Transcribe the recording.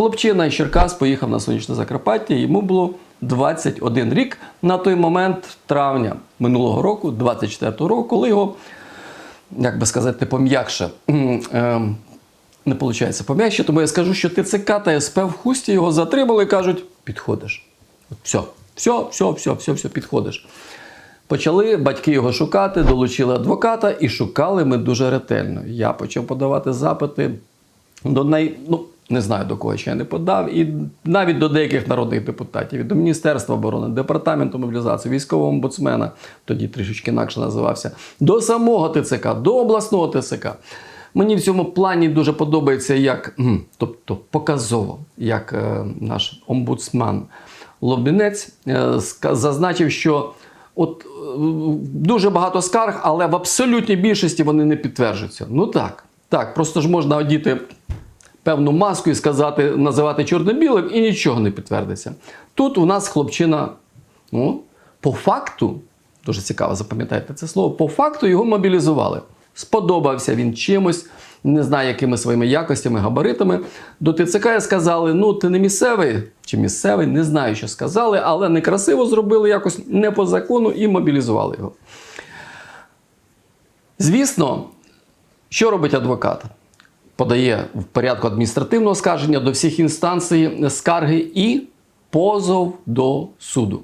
Хлопчина із Черкас поїхав на сонячне Закарпаття, йому було 21 рік на той момент травня минулого року, 24-го року, коли його, як би сказати, пом'якше. ем, Не виходить пом'якше, тому я скажу, що ТЦК та СП в хусті його затримали і кажуть: підходиш. Все, все, все, все, все, все, підходиш. Почали батьки його шукати, долучили адвоката і шукали ми дуже ретельно. Я почав подавати запити до най... ну, не знаю до кого ще я не подав, і навіть до деяких народних депутатів, і до Міністерства оборони, Департаменту мобілізації, військового омбудсмена, тоді трішечки інакше називався, до самого ТЦК, до обласного ТЦК. Мені в цьому плані дуже подобається, як, тобто показово, як е, наш омбудсман Лобінець е, зазначив, що от е, дуже багато скарг, але в абсолютній більшості вони не підтверджуються. Ну так, так, просто ж можна одіти певну маску і сказати, називати чорно-білим, і нічого не підтвердиться. Тут у нас хлопчина, ну, по факту, дуже цікаво, запам'ятайте це слово, по факту його мобілізували. Сподобався він чимось, не знаю, якими своїми якостями, габаритами. До ТЦК сказали: ну, ти не місцевий чи місцевий, не знаю, що сказали, але некрасиво зробили якось не по закону і мобілізували його. Звісно, що робить адвокат? Подає в порядку адміністративного скарження до всіх інстанцій скарги і позов до суду.